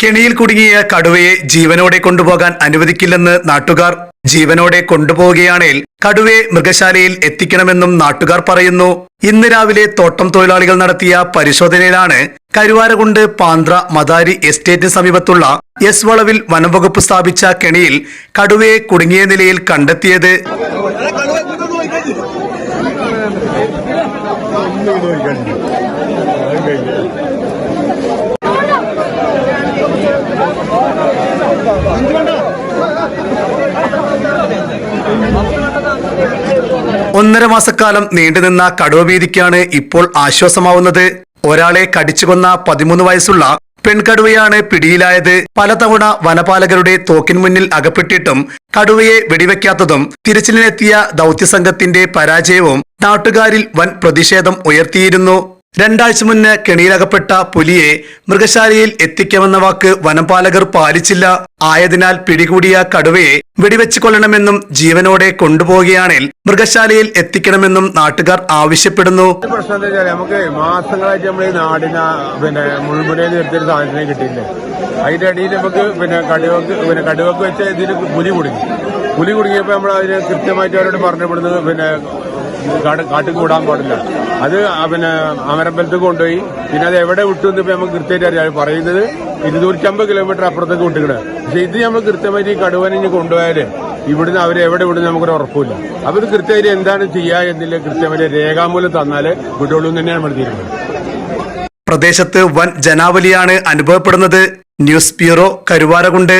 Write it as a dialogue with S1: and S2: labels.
S1: കെണിയിൽ കുടുങ്ങിയ കടുവയെ ജീവനോടെ കൊണ്ടുപോകാൻ അനുവദിക്കില്ലെന്ന് നാട്ടുകാർ. ജീവനോടെ കൊണ്ടുപോവുകയാണേൽ കടുവയെ മൃഗശാലയിൽ എത്തിക്കണമെന്നും നാട്ടുകാർ പറയുന്നു. ഇന്ന് രാവിലെ തോട്ടം തൊഴിലാളികൾ നടത്തിയ പരിശോധനയിലാണ് കരുവാരകുണ്ട് പാന്ത്ര മദാരി എസ്റ്റേറ്റിന് സമീപത്തുള്ള എസ് വളവിൽ വനംവകുപ്പ് സ്ഥാപിച്ച കെണിയിൽ കടുവയെ കുടുങ്ങിയ നിലയിൽ കണ്ടെത്തിയത്. ഒന്നര മാസക്കാലം നീണ്ടുനിന്ന കടുവഭീതിക്കാണ് ഇപ്പോൾ ആശ്വാസമാവുന്നത്. ഒരാളെ കടിച്ചുകൊന്ന പതിമൂന്ന് വയസ്സുള്ള പെൺകടുവയാണ് പിടിയിലായത്. പലതവണ വനപാലകരുടെ തോക്കിന് മുന്നിൽ അകപ്പെട്ടിട്ടും കടുവയെ വെടിവെക്കാത്തതും തിരച്ചിലിനെത്തിയ ദൗത്യസംഘത്തിന്റെ പരാജയവും നാട്ടുകാരിൽ വൻ പ്രതിഷേധം ഉയർത്തിയിരുന്നു. രണ്ടാഴ്ച മുന്നേ കെണിയിലകപ്പെട്ട പുലിയെ മൃഗശാലയിൽ എത്തിക്കാമെന്ന വാക്ക് വനപാലകർ പാലിച്ചില്ല. ആയതിനാൽ പിടികൂടിയ കടുവയെ വെടിവെച്ച് കൊല്ലണമെന്നും ജീവനോടെ കൊണ്ടുപോവുകയാണെങ്കിൽ മൃഗശാലയിൽ എത്തിക്കണമെന്നും നാട്ടുകാർ ആവശ്യപ്പെടുന്നു.
S2: പ്രശ്നം എന്താ വെച്ചാൽ നമുക്ക് മാസങ്ങളായിട്ട് നമ്മൾ ഈ നാടിന പിന്നെ മുൾമുനയിൽ നിർത്തിയൊരു സാധനത്തിനെ കിട്ടിയില്ലേ അതിന്റെ അടിയിൽ നമുക്ക് പിന്നെ കടുവക്ക് പിന്നെ കടുവക്ക് വെച്ച ഇതിന് പുലി കുടുങ്ങി. പുലി കുടുങ്ങിയപ്പോൾ നമ്മൾ അതിന് കൃത്യമായിട്ട് അവരോട് പറഞ്ഞപ്പെടുന്നത് പിന്നെ കാട് കാട്ടിൽ കൂടാൻ പാടില്ല. അത് പിന്നെ അമരമ്പലത്ത് കൊണ്ടുപോയി. പിന്നെ അത് എവിടെ വിട്ടു എന്ന് നമുക്ക് കൃത്യമായിട്ട് അറിയാം. പറയുന്നത് ഇരുന്നൂറ്റമ്പത് കിലോമീറ്റർ അപ്പുറത്തേക്ക് വിട്ടുകിട പക്ഷെ ഇത് നമ്മൾ കൃത്യമായിട്ട് ഈ കടുവനെ ഇനി കൊണ്ടുപോയാൽ ഇവിടുന്ന് അവർ എവിടെ വിടുന്ന നമുക്കൊരു ഉറപ്പില്ല അപ്പൊ ഇത് കൃത്യമായിട്ട് എന്താണ് ചെയ്യുക എന്നില്ല കൃത്യമായിട്ട് രേഖാമൂലം തന്നാൽ വിട്ടുള്ളൂ എന്ന് തന്നെയാണ് നമ്മൾ തീരുമാനം.
S1: പ്രദേശത്ത് വൻ ജനാവലിയാണ് അനുഭവപ്പെടുന്നത്. News bureau Karuvarakundu.